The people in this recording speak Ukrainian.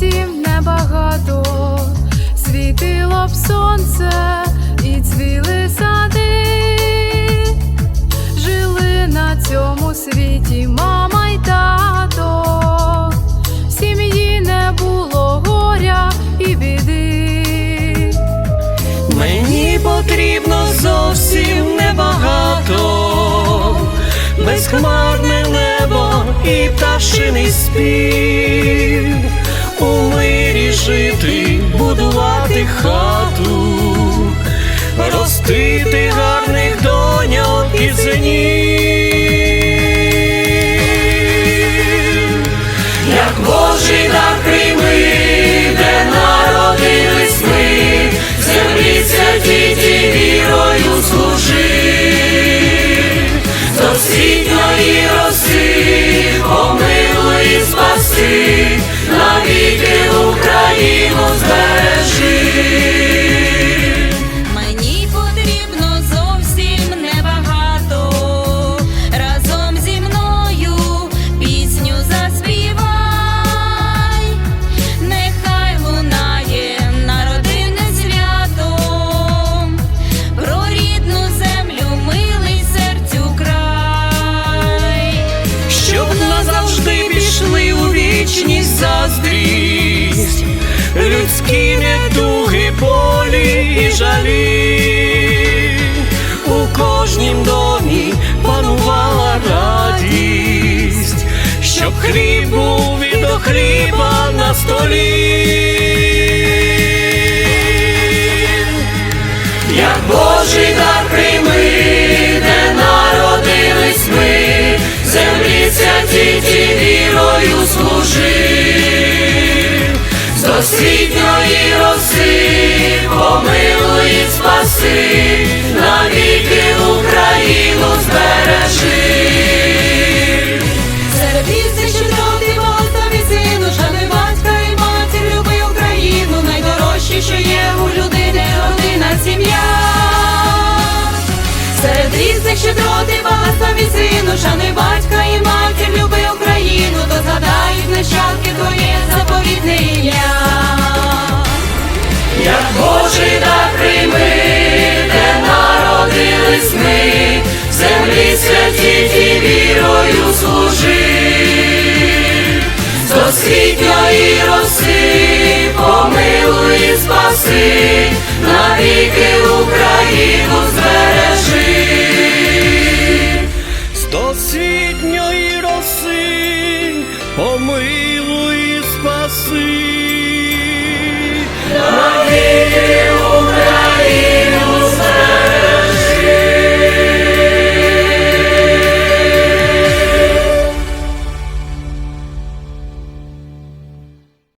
зовсім небагато, світило б сонце і цвіли сади, жили на цьому світі мама й тато, в сім'ї не було горя і біди. Мені потрібно зовсім небагато, безхмарне небо і пташиний спів у жити, будувати хату, ростити людські недуги, болі і жалі, у кожнім домі панувала радість, щоб хліб був і хліба на столі. З роси, помилуй і спаси, навіки Україну збережи. Серед тисяч чудові і сину, шани батька і матір, люби Україну, найдорожче, що є у людини, родина, сім'я. Серед різних щедроти і сину, шани батька і матір, люби Україну, З досвітньої роси, помилуй і спаси.